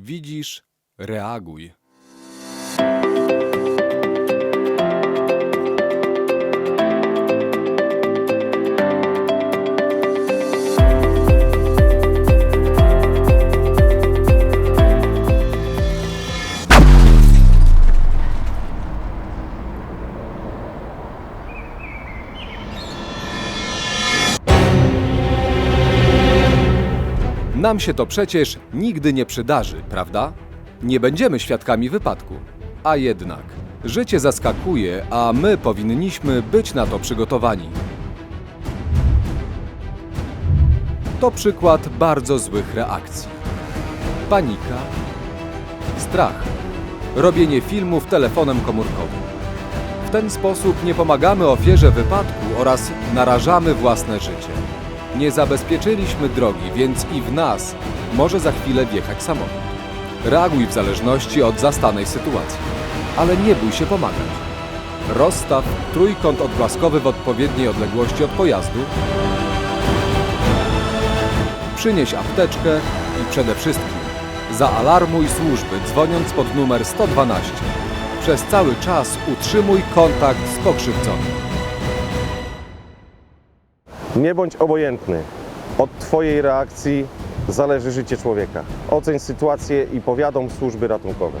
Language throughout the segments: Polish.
Widzisz, reaguj. Nam się to przecież nigdy nie przydarzy, prawda? Nie będziemy świadkami wypadku. A jednak, życie zaskakuje, a my powinniśmy być na to przygotowani. To przykład bardzo złych reakcji. Panika, strach, robienie filmów telefonem komórkowym. W ten sposób nie pomagamy ofierze wypadku oraz narażamy własne życie. Nie zabezpieczyliśmy drogi, więc i w nas może za chwilę wjechać samochód. Reaguj w zależności od zastanej sytuacji, ale nie bój się pomagać. Rozstaw trójkąt odblaskowy w odpowiedniej odległości od pojazdu. Przynieś apteczkę i przede wszystkim zaalarmuj służby dzwoniąc pod numer 112. Przez cały czas utrzymuj kontakt z pokrzywdzonym. Nie bądź obojętny. Od Twojej reakcji zależy życie człowieka. Oceń sytuację i powiadom służby ratunkowe.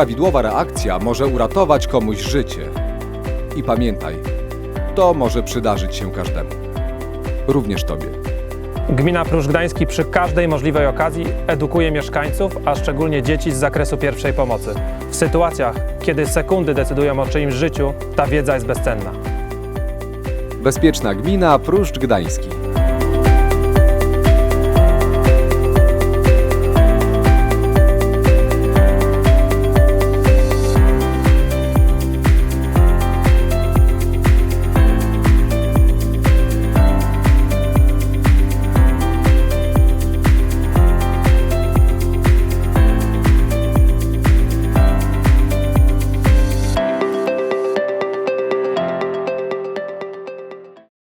Prawidłowa reakcja może uratować komuś życie. I pamiętaj, to może przydarzyć się każdemu. Również Tobie. Gmina Pruszcz Gdański przy każdej możliwej okazji edukuje mieszkańców, a szczególnie dzieci z zakresu pierwszej pomocy. W sytuacjach, kiedy sekundy decydują o czyimś życiu, ta wiedza jest bezcenna. Bezpieczna gmina Pruszcz Gdański.